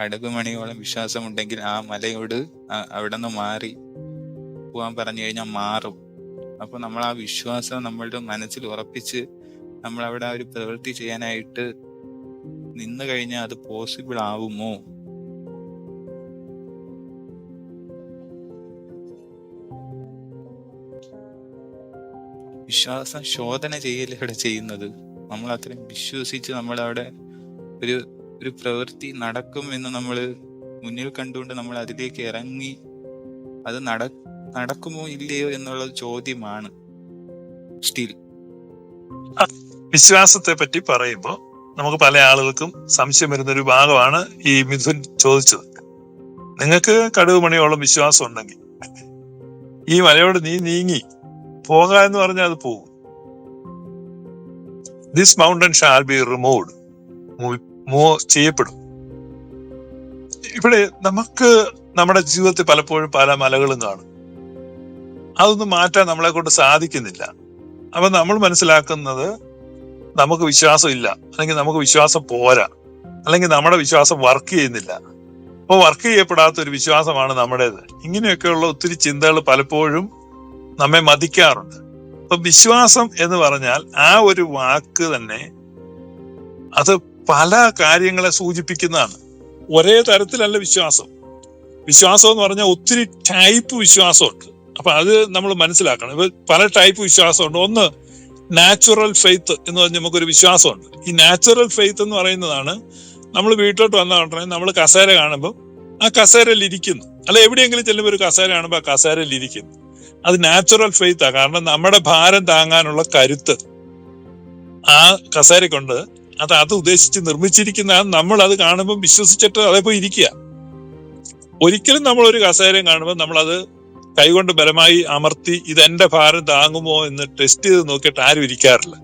കടുകുമണിയോളം വിശ്വാസമുണ്ടെങ്കിൽ ആ മലയോട് അവിടെ നിന്ന് മാറി പോവാൻ പറഞ്ഞു കഴിഞ്ഞാൽ മാറും. അപ്പൊ നമ്മൾ ആ വിശ്വാസം നമ്മളുടെ മനസ്സിൽ ഉറപ്പിച്ച് നമ്മൾ അവിടെ ആ ഒരു പ്രവൃത്തി ചെയ്യാനായിട്ട് നിന്ന് കഴിഞ്ഞാൽ അത് പോസിബിൾ ആവുമോ? വിശ്വാസം ശോധന ചെയ്യലവിടെ ചെയ്യുന്നത്. നമ്മൾ അത്രയും വിശ്വസിച്ച് നമ്മൾ അവിടെ ഒരു ഒരു പ്രവൃത്തി നടക്കും എന്ന് നമ്മൾ മുന്നിൽ കണ്ടുകൊണ്ട് നമ്മൾ അതിലേക്ക് ഇറങ്ങി അത് നട നടക്കുമോ ഇല്ലയോ എന്നുള്ള ചോദ്യമാണ് സ്റ്റിൽ വിശ്വാസത്തെ പറ്റി പറയുമ്പോൾ നമുക്ക് പല ആളുകൾക്കും സംശയം വരുന്ന ഒരു ഭാഗമാണ് ഈ മിഥുൻ ചോദിച്ചത്. നിങ്ങൾക്ക് കടുവ് മണിയോളം വിശ്വാസം ഉണ്ടെങ്കിൽ ഈ മലയോട് നീ നീങ്ങി പോക എന്ന് പറഞ്ഞാൽ അത് പോകും this mountain shall be removed move ചെയ്യപ്പെടും. ഇവിടെ നമുക്ക് നമ്മുടെ ജീവിതത്തിൽ പലപ്പോഴും പല മലകളും കാണും. അതൊന്നും മാറ്റാൻ നമ്മളെ കൊണ്ട് സാധിക്കുന്നില്ല. അപ്പൊ നമ്മൾ മനസ്സിലാക്കുന്നത് നമുക്ക് വിശ്വാസം ഇല്ല. അല്ലെങ്കിൽ നമുക്ക് വിശ്വാസം പോരാ. അല്ലെങ്കിൽ നമ്മുടെ വിശ്വാസം വർക്ക് ചെയ്യുന്നില്ല. അപ്പോൾ വർക്ക് ചെയ്യപ്പെടാത്ത ഒരു വിശ്വാസമാണ് നമ്മുടേത്. ഇങ്ങനെയൊക്കെയുള്ള ഒത്തിരി ചിന്തകൾ പലപ്പോഴും നമ്മെ മതിക്കാറുണ്ട്. അപ്പൊ വിശ്വാസം എന്ന് പറഞ്ഞാൽ ആ ഒരു വാക്ക് തന്നെ അത് പല കാര്യങ്ങളെ സൂചിപ്പിക്കുന്നതാണ്. ഒരേ തരത്തിലല്ല വിശ്വാസം. വിശ്വാസം എന്ന് പറഞ്ഞാൽ ഒത്തിരി ടൈപ്പ് വിശ്വാസമുണ്ട്. അപ്പൊ അത് നമ്മൾ മനസ്സിലാക്കണം. ഇപ്പൊ പല ടൈപ്പ് വിശ്വാസമുണ്ട്. ഒന്ന് നാച്ചുറൽ ഫെയ്ത്ത് എന്ന് പറഞ്ഞ് നമുക്കൊരു വിശ്വാസമുണ്ട്. ഈ നാച്ചുറൽ ഫെയ്ത്ത് എന്ന് പറയുന്നതാണ് നമ്മൾ വീട്ടിലോട്ട് വന്ന ഉടനെ നമ്മൾ കസേര കാണുമ്പോൾ ആ കസേരയിൽ ഇരിക്കുന്നു. അല്ല എവിടെയെങ്കിലും ചെല്ലുമ്പോൾ ഒരു കസേര കാണുമ്പോൾ ആ കസേരയിൽ ഇരിക്കുന്നു. അത് നാച്ചുറൽ ഫെയ്ത്താണ് കാരണം നമ്മുടെ ഭാരം താങ്ങാനുള്ള കരുത്ത് ആ കസേര കൊണ്ട് അത് അത് ഉദ്ദേശിച്ച് നിർമ്മിച്ചിരിക്കുന്ന നമ്മൾ അത് കാണുമ്പോൾ വിശ്വസിച്ചിട്ട് അതേപോലെ ഇരിക്കുക. ഒരിക്കലും നമ്മൾ ഒരു കസേരയും കാണുമ്പോൾ നമ്മൾ അത് കൈകൊണ്ട് ബലമായി അമർത്തി ഇത് എന്റെ ഭാരം താങ്ങുമോ എന്ന് ടെസ്റ്റ് ചെയ്ത് നോക്കിയിട്ട് ആരും ഇരിക്കാറില്ല.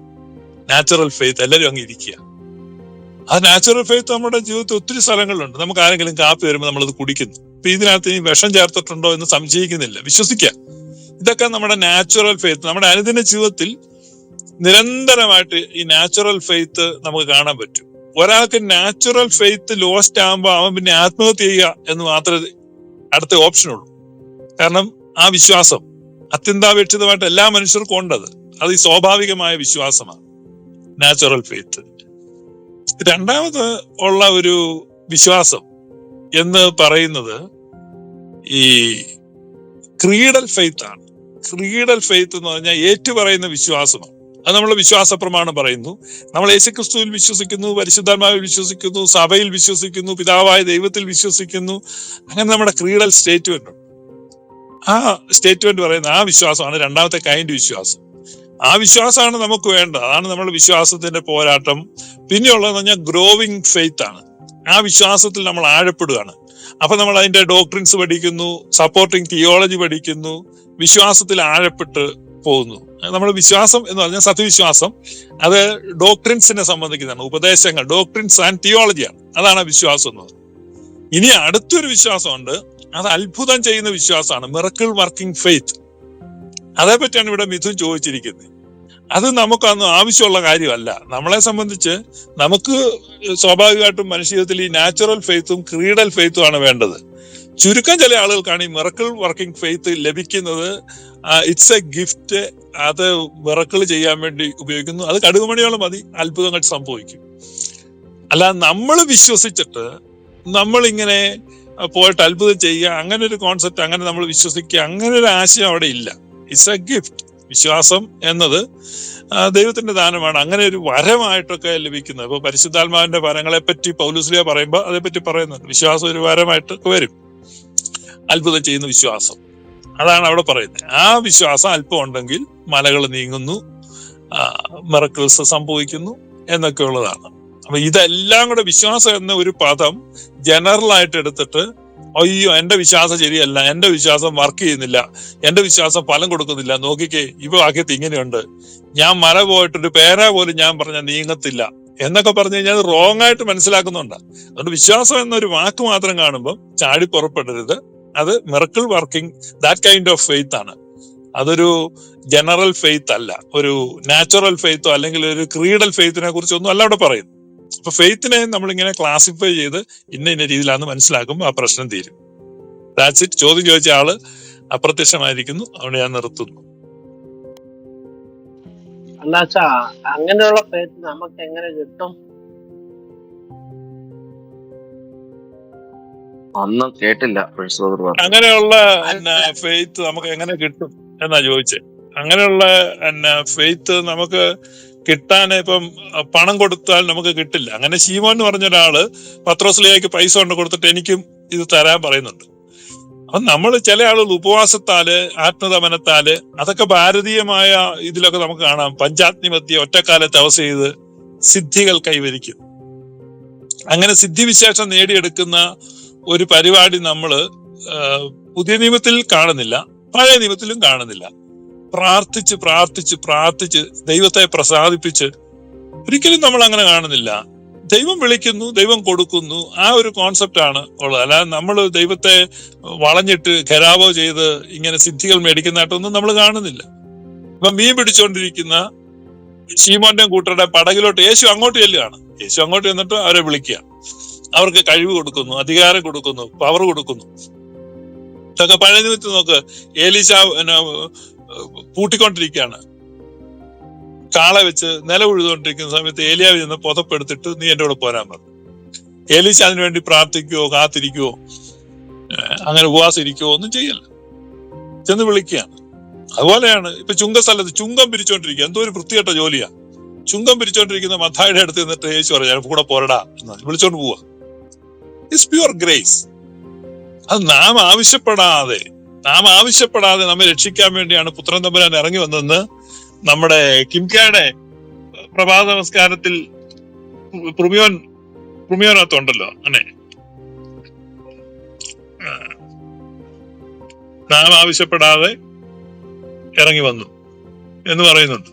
നാച്ചുറൽ ഫെയ്ത്ത് എല്ലാവരും അങ്ങ് ഇരിക്കുക. ആ നാച്ചുറൽ ഫെയ്ത്ത് നമ്മുടെ ജീവിതത്തിൽ ഒത്തിരി സ്ഥലങ്ങളിലുണ്ട് നമുക്ക് ആരെങ്കിലും കാപ്പി വരുമ്പോൾ നമ്മളത് കുടിക്കുന്നു. ഇപ്പൊ ഇതിനകത്ത് ഇനി വിഷം ചേർത്തിട്ടുണ്ടോ എന്ന് സംശയിക്കുന്നില്ല. വിശ്വസിക്കുക. ഇതൊക്കെ നമ്മുടെ നാച്ചുറൽ ഫെയ്ത്ത് നമ്മുടെ അനുദിന ജീവിതത്തിൽ നിരന്തരമായിട്ട് ഈ നാച്ചുറൽ ഫെയ്ത്ത് നമുക്ക് കാണാൻ പറ്റും. ഒരാൾക്ക് നാച്ചുറൽ ഫെയ്ത്ത് ലോസ്റ്റ് ആകുമ്പോൾ അവൻ പിന്നെ ആത്മഹത്യ ചെയ്യുക എന്ന് മാത്രമേ അടുത്ത ഓപ്ഷൻ ഉള്ളൂ. കാരണം ആ വിശ്വാസം അത്യന്താപേക്ഷിതമായിട്ട് എല്ലാ മനുഷ്യർക്കും ഉണ്ടത്. അത് ഈ സ്വാഭാവികമായ വിശ്വാസമാണ്. നാച്ചുറൽ ഫെയ്ത്ത് രണ്ടാമത് ഉള്ള ഒരു വിശ്വാസം എന്ന് പറയുന്നത് ഈ ക്രീഡൽ ഫെയ്ത്ത് ആണ്. ക്രീഡൽ ഫെയ്ത്ത് എന്ന് പറഞ്ഞാൽ ഏറ്റുപറയുന്ന വിശ്വാസമാണ്. അത് നമ്മൾ വിശ്വാസ പ്രമാണം പറയുന്നു. നമ്മൾ യേശുക്രിസ്തുവിൽ വിശ്വസിക്കുന്നു പരിശുദ്ധാത്മാവിൽ വിശ്വസിക്കുന്നു സഭയിൽ വിശ്വസിക്കുന്നു പിതാവായ ദൈവത്തിൽ വിശ്വസിക്കുന്നു. അങ്ങനെ നമ്മുടെ ക്രീഡൽ സ്റ്റേറ്റ്മെന്റ് ആ സ്റ്റേറ്റ്മെന്റ് പറയുന്ന ആ വിശ്വാസമാണ്. രണ്ടാമത്തെ കൈൻഡ് വിശ്വാസം. ആ വിശ്വാസമാണ് നമുക്ക് വേണ്ടത്. അതാണ് നമ്മുടെ വിശ്വാസത്തിന്റെ പോരാട്ടം. പിന്നെയുള്ളതെന്ന് പറഞ്ഞാൽ ഗ്രോവിങ് ഫെയ്ത്ത് ആണ്. ആ വിശ്വാസത്തിൽ നമ്മൾ ആഴപ്പെടുകയാണ്. അപ്പൊ നമ്മൾ അതിന്റെ ഡോക്ട്രിൻസ് പഠിക്കുന്നു സപ്പോർട്ടിങ് തിയോളജി പഠിക്കുന്നു വിശ്വാസത്തിൽ ആഴപ്പെട്ട് പോകുന്നു. നമ്മുടെ വിശ്വാസം എന്ന് പറഞ്ഞാൽ സത്യവിശ്വാസം അത് ഡോക്ട്രിൻസിനെ സംബന്ധിക്കുന്നതാണ് ഉപദേശങ്ങൾ ഡോക്ട്രിൻസ് ആൻഡ് തിയോളജിയാണ്. അതാണ് വിശ്വാസം എന്ന് പറയുന്നത്. ഇനി അടുത്തൊരു വിശ്വാസമുണ്ട് അത് അത്ഭുതം ചെയ്യുന്ന വിശ്വാസമാണ് മിറക്കിൾ വർക്കിംഗ് ഫെയ്ത്ത് അതേപറ്റിയാണ് ഇവിടെ മിഥുൻ ചോദിച്ചിരിക്കുന്നത്. അത് നമുക്കൊന്നും ആവശ്യമുള്ള കാര്യമല്ല. നമ്മളെ സംബന്ധിച്ച് നമുക്ക് സ്വാഭാവികമായിട്ടും മനുഷ്യത്തിൽ ഈ നാച്ചുറൽ ഫെയ്ത്തും ക്രീഡൽ ഫെയ്ത്തും ആണ് വേണ്ടത്. ചുരുക്കം ചില ആളുകൾക്കാണ് ഈ മിറക്കിൾ വർക്കിംഗ് ഫെയ്ത്ത് ലഭിക്കുന്നത്. ഇറ്റ്സ് എ ഗിഫ്റ്റ് അത് മിറക്കിൾ ചെയ്യാൻ വേണ്ടി ഉപയോഗിക്കുന്നു. അത് കടുകുമണിയോളം മതി. അത്ഭുതങ്ങൾ സംഭവിക്കും. അല്ല നമ്മൾ വിശ്വസിച്ചിട്ട് നമ്മൾ ഇങ്ങനെ പോയിട്ട് അത്ഭുതം ചെയ്യുക അങ്ങനെ ഒരു കോൺസെപ്റ്റ് അങ്ങനെ നമ്മൾ വിശ്വസിക്കുക അങ്ങനെ ഒരു ആശയം അവിടെ ഇല്ല. ഇറ്റ്സ് എ ഗിഫ്റ്റ് വിശ്വാസം എന്നത് ദൈവത്തിന്റെ ദാനമാണ്. അങ്ങനെ ഒരു വരമായിട്ടൊക്കെ ലഭിക്കുന്നത്. അപ്പോൾ പരിശുദ്ധാത്മാവിന്റെ വരങ്ങളെ പറ്റി പൗലുസ്ലിയ പറയുമ്പോൾ അതേപ്പറ്റി പറയുന്നുണ്ട്. വിശ്വാസം ഒരു വരമായിട്ടൊക്കെ വരും. അത്ഭുതം ചെയ്യുന്ന വിശ്വാസം. അതാണ് അവിടെ പറയുന്നത്. ആ വിശ്വാസം അല്പം ഉണ്ടെങ്കിൽ മലകൾ നീങ്ങുന്നു മെറക്കിൾസ് സംഭവിക്കുന്നു എന്നൊക്കെ ഉള്ളതാണ്. അപ്പൊ ഇതെല്ലാം കൂടെ വിശ്വാസം എന്ന ഒരു പദം ജനറൽ ആയിട്ട് എടുത്തിട്ട് അയ്യോ എന്റെ വിശ്വാസം ശരിയല്ല എന്റെ വിശ്വാസം വർക്ക് ചെയ്യുന്നില്ല എന്റെ വിശ്വാസം ഫലം കൊടുക്കുന്നില്ല നോക്കിക്കേ ഈ വാക്യത്തിൽ ഇങ്ങനെയുണ്ട്. ഞാൻ മല പോയിട്ടൊരു പേര പോലും ഞാൻ പറഞ്ഞ നീങ്ങത്തില്ല എന്നൊക്കെ പറഞ്ഞു കഴിഞ്ഞാൽ റോങ് ആയിട്ട് മനസ്സിലാക്കുന്നുണ്ട്. അതുകൊണ്ട് വിശ്വാസം എന്നൊരു വാക്ക് മാത്രം കാണുമ്പോൾ ചാടി പുറപ്പെടരുത്. അത് miracle working that kind of faith ആണ്. അതൊരു ജനറൽ ഫെയ്ത്ത് അല്ല. ഒരു നാച്ചുറൽ ഫെയ്ത്തോ അല്ലെങ്കിൽ ഒരു ക്രീഡൽ ഫെയ്ത്തിനെ കുറിച്ചൊന്നും അല്ല അവിടെ പറയുന്നു അപ്പൊ ഫെയ്ത്തിനെ നമ്മൾ ഇങ്ങനെ ക്ലാസിഫൈ ചെയ്ത് ഇന്ന ഇന്ന രീതിയിലാണെന്ന് മനസ്സിലാക്കുമ്പോൾ ആ പ്രശ്നം തീരും. ദാറ്റ്സ് ഇറ്റ് ചോദ്യം ചോദിച്ച ആൾ അപ്രത്യക്ഷമായിരിക്കുന്നു. അവിടെ ഞാൻ നിർത്തുന്നു. അല്ലാച്ചാ അങ്ങനെയുള്ള ഫെയ്ത്ത് നമുക്ക് എങ്ങനെ കിട്ടും? ഒന്നും കേട്ടില്ല അങ്ങനെയുള്ള ഫെയ്ത്ത് നമുക്ക് എങ്ങനെ കിട്ടും എന്നാ ചോദിച്ചേ. അങ്ങനെയുള്ള ഫെയ്ത്ത് നമുക്ക് കിട്ടാൻ ഇപ്പം പണം കൊടുത്താൽ നമുക്ക് കിട്ടില്ല. അങ്ങനെ ശീമോൻ എന്ന് പറഞ്ഞ ഒരാൾ പത്രോസ്ലിയായിക്ക് പൈസ കൊണ്ട് കൊടുത്തിട്ട് എനിക്കും ഇത് തരാൻ പറയുന്നുണ്ട്. അപ്പൊ നമ്മൾ ചില ആളുകൾ ഉപവാസത്താൽ ആത്മതമനത്താൽ അതൊക്കെ ഭാരതീയമായ ഇതിലൊക്കെ നമുക്ക് കാണാം. പഞ്ചാഗ്നിമധ്യ ഒറ്റക്കാലത്ത് അവസ്ഥ ചെയ്ത് സിദ്ധികൾ കൈവരിക്കും. അങ്ങനെ സിദ്ധിവിശേഷം നേടിയെടുക്കുന്ന ഒരു പരിപാടി നമ്മൾ പുതിയ നിയമത്തിൽ കാണുന്നില്ല പഴയ നിയമത്തിലും കാണുന്നില്ല. പ്രാർത്ഥിച്ച് പ്രാർത്ഥിച്ച് പ്രാർത്ഥിച്ച് ദൈവത്തെ പ്രസാദിപ്പിച്ച് ഒരിക്കലും നമ്മൾ അങ്ങനെ കാണുന്നില്ല. ദൈവം വിളിക്കുന്നു ദൈവം കൊടുക്കുന്നു ആ ഒരു കോൺസെപ്റ്റ് ആണ് ഉള്ളത്. അല്ലാതെ നമ്മൾ ദൈവത്തെ വളഞ്ഞിട്ട് ഖരാവോ ചെയ്ത് ഇങ്ങനെ സിദ്ധികൾ മേടിക്കുന്നതായിട്ടൊന്നും നമ്മൾ കാണുന്നില്ല. ഇപ്പൊ മീൻ പിടിച്ചുകൊണ്ടിരിക്കുന്ന ശീമോന്റെ കൂട്ടരുടെ പടകിലോട്ട് യേശു അങ്ങോട്ട് ചെല്ലുകയാണ്. യേശു അങ്ങോട്ട് ചെന്നിട്ട് അവരെ വിളിക്കുക. അവർക്ക് കഴിവ് കൊടുക്കുന്നു അധികാരം കൊടുക്കുന്നു പവർ കൊടുക്കുന്നു. ഇതൊക്കെ പഴയ നിമിത്തം നോക്ക്. ഏലീശ പൂട്ടിക്കൊണ്ടിരിക്കുകയാണ്. കാള വെച്ച് നില ഉഴുതുകൊണ്ടിരിക്കുന്ന സമയത്ത് ഏലിയാവ് ചെന്ന് പുതപ്പെടുത്തിട്ട് നീ എന്റെ കൂടെ പോരാൻ പറഞ്ഞു. ഏലീശ അതിനു വേണ്ടി പ്രാർത്ഥിക്കുവോ കാത്തിരിക്കുവോ അങ്ങനെ ഉപവാസം ഇരിക്കുവോ ഒന്നും ചെയ്യല്ല. ചെന്ന് വിളിക്കുകയാണ്. അതുപോലെയാണ് ഇപ്പൊ ചുങ്ക സ്ഥലത്ത് ചുങ്കം പിരിച്ചോണ്ടിരിക്കുക. എന്തോ ഒരു വൃത്തികെട്ട ജോലിയാ. ചുങ്കം പിരിച്ചോണ്ടിരിക്കുന്ന മത്തായിയുടെ അടുത്ത് നിന്നിട്ട് യേശു പറഞ്ഞു കൂടെ പോരടാ എന്ന് വിളിച്ചോണ്ട് പോവാ ഇറ്റ്സ് പ്യുവർ ഗ്രേസ് അത് നാം ആവശ്യപ്പെടാതെ നാം ആവശ്യപ്പെടാതെ നമ്മെ രക്ഷിക്കാൻ വേണ്ടിയാണ് പുത്രൻ തമ്പുരാൻ ഇറങ്ങി വന്നതെന്ന് നമ്മുടെ കിംകയുടെ പ്രഭാത നമസ്കാരത്തിൽ പ്രുമിയോൻ പ്രുമിയോനകത്തുണ്ടല്ലോ ആ. നാം ആവശ്യപ്പെടാതെ ഇറങ്ങി വന്നു എന്ന് പറയുന്നുണ്ട്.